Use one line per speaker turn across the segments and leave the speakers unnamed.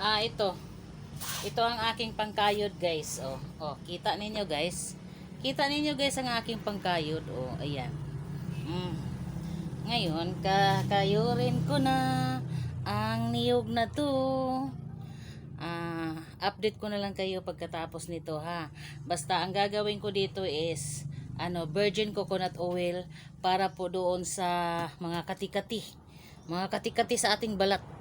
Ah, ito. Ito ang aking pangkayod, guys. Oh, oh, kita ninyo, guys. Kita ninyo, guys, ang aking pangkayod. Oh, ayan. Mm. Ngayon, kakayurin ko na ang niyog na to. Ah, update ko na lang kayo pagkatapos nito, ha. Basta ang gagawin ko dito is ano, virgin coconut oil para po doon sa mga katikati. Mga katikati sa ating balat.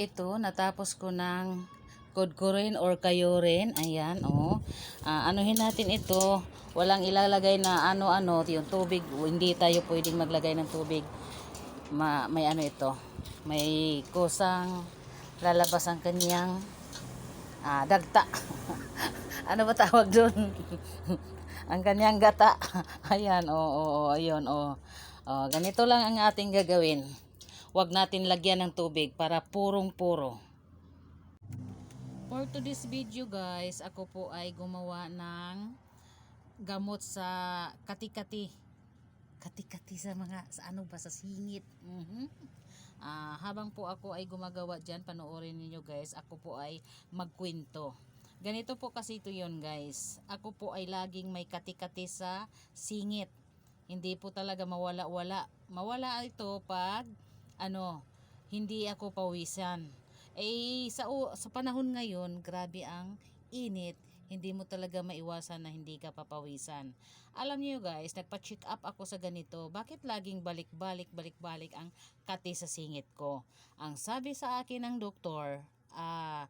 Ito, natapos ko ng kudkurin or kayurin. Ayan, oh. Ah, anuhin natin ito. Walang ilalagay na ano-ano, yung tubig. Hindi tayo pwedeng maglagay ng tubig. Ma, may ano ito. May kusang lalabas ang kanyang ah, dagta. ano ba tawag doon? ang kanyang gata. Ayan, oo, oh, oh, ayun, oh. Oh, ganito lang ang ating gagawin. Huwag natin lagyan ng tubig para purong-puro. For today's video guys, ako po ay gumawa ng gamot sa kati-kati. Kati-kati sa mga, sa ano ba, sa singit. Mhm. Ah, habang po ako ay gumagawa dyan, panoorin niyo guys, ako po ay magkwento. Ganito po kasi ito yon guys. Ako po ay laging may kati-kati sa singit. Hindi po talaga mawala-wala. Mawala ito pag ano, hindi ako pawisan. Eh sa sa panahon ngayon, grabe ang init. Hindi mo talaga maiwasan na hindi ka papawisan. Alam niyo guys, nagpa-check up ako sa ganito. Bakit laging balik-balik balik-balik ang kati sa singit ko? Ang sabi sa akin ng doktor, ah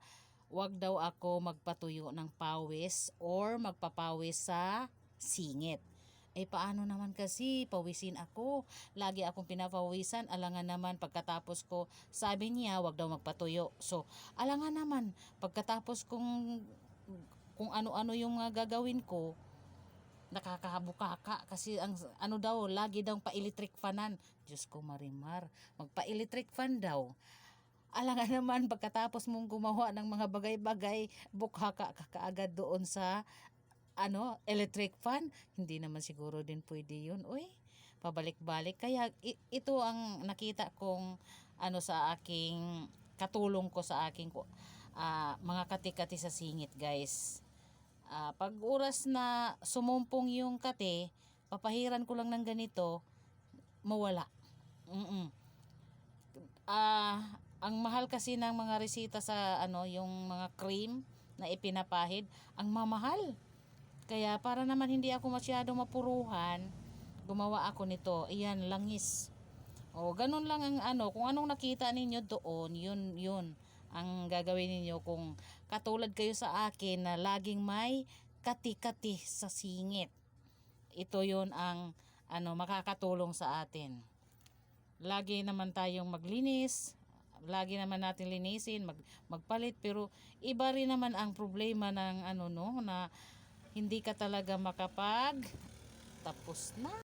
wag daw ako magpatuyo ng pawis or magpapawis sa singit. Eh paano naman kasi pawisin ako? Lagi akong pinapawisan, alangan naman pagkatapos ko, sabi niya wag daw magpatuyo. So, alangan naman pagkatapos kung kung ano-ano yung mga gagawin ko, nakakahabukaka kasi ang ano daw lagi daw pa-electric fanan. Diyos ko marimar, magpa-electric fan daw. Alangan naman pagkatapos mong gumawa ng mga bagay-bagay, bukhaka ka kaagad doon sa ano, electric fan, hindi naman siguro din pwede yun. Uy, pabalik-balik. Kaya ito ang nakita kong ano sa aking katulong ko sa aking ah, mga kati-kati sa singit, guys. Ah, pag oras na sumumpong yung kate, papahiran ko lang ng ganito, mawala. Mm Ah, ang mahal kasi ng mga resita sa ano, yung mga cream na ipinapahid, ang mamahal. Kaya para naman hindi ako masyado mapuruhan, gumawa ako nito. Iyan, langis. O, ganun lang ang ano, kung anong nakita ninyo doon, yun, yun ang gagawin ninyo kung katulad kayo sa akin na laging may kati-kati sa singit. Ito yun ang ano, makakatulong sa atin. Lagi naman tayong maglinis, lagi naman natin linisin, mag, magpalit, pero iba rin naman ang problema ng ano no, na hindi ka talaga makapag tapos na.